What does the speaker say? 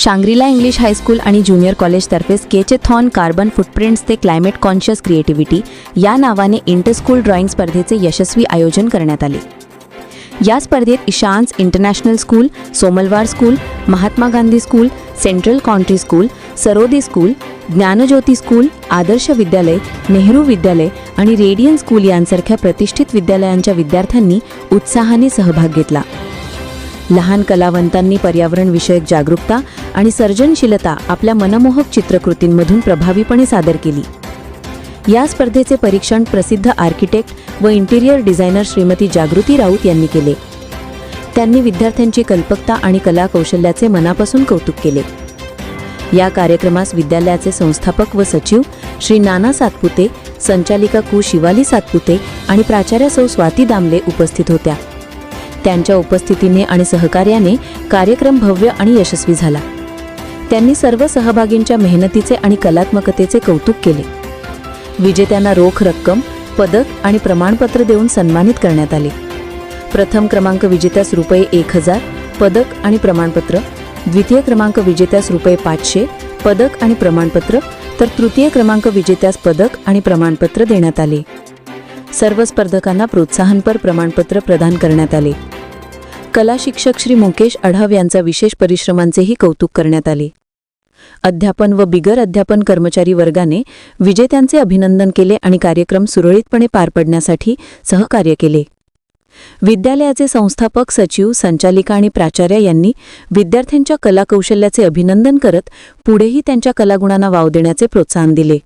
Shangri La English high school आणि junior कॉलेजतर्फे sketchathon carbon footprints ते क्लायमेट कॉन्शियस क्रिएटिव्हिटी या नावाने इंटरस्कूल ड्रॉइंग स्पर्धेचे यशस्वी आयोजन करण्यात आले. या स्पर्धेत Ishans international school Somalwar school Mahatma Gandhi school central country school Sarodi school Dnyanjyoti school Adarsh Vidyalaya Nehru Vidyalaya आणि रेडियन स्कूल यांसारख्या प्रतिष्ठित विद्यालयांच्या विद्यार्थ्यांनी उत्साहाने सहभाग घेतला. लहान कलावंतांनी पर्यावरणविषयक जागरूकता आणि सर्जनशीलता आपल्या मनमोहक चित्रकृतींमधून प्रभावीपणे सादर केली. या स्पर्धेचे परीक्षण प्रसिद्ध आर्किटेक्ट व इंटिरियर डिझायनर श्रीमती जागृती राऊत यांनी केले. त्यांनी विद्यार्थ्यांची कल्पकता आणि कला कौशल्याचे मनापासून कौतुक केले. या कार्यक्रमास विद्यालयाचे संस्थापक व सचिव श्री नाना सातपुते संचालिका कु शिवाली सातपुते आणि प्राचार्य सौ स्वाती दामले उपस्थित होत्या. त्यांच्या उपस्थितीने आणि सहकार्याने कार्यक्रम भव्य आणि यशस्वी झाला. त्यांनी सर्व सहभागींच्या मेहनतीचे आणि कलात्मकतेचे कौतुक केले. विजेत्यांना रोख रक्कम पदक आणि प्रमाणपत्र देऊन सन्मानित करण्यात आले. प्रथम क्रमांक विजेत्यास रुपये एक हजार पदक आणि प्रमाणपत्र द्वितीय क्रमांक विजेत्यास रुपये पाचशे पदक आणि प्रमाणपत्र तर तृतीय क्रमांक विजेत्यास पदक आणि प्रमाणपत्र देण्यात आले. सर्व स्पर्धकांना प्रोत्साहनपर प्रमाणपत्र प्रदान करण्यात आले. कला शिक्षक श्री मुकेश अढाव यांचा विशेष परिश्रमांचेही कौतुक करण्यात आले. अध्यापन व बिगर अध्यापन कर्मचारी वर्गाने विजेत्यांचे अभिनंदन केले आणि कार्यक्रम सुरळीतपणे पार पडण्यासाठी सहकार्य केले. विद्यालयाचे संस्थापक सचिव संचालिका आणि प्राचार्य यांनी विद्यार्थ्यांच्या कलाकौशल्याचे अभिनंदन करत पुढेही त्यांच्या कलागुणांना वाव देण्याचे प्रोत्साहन दिले.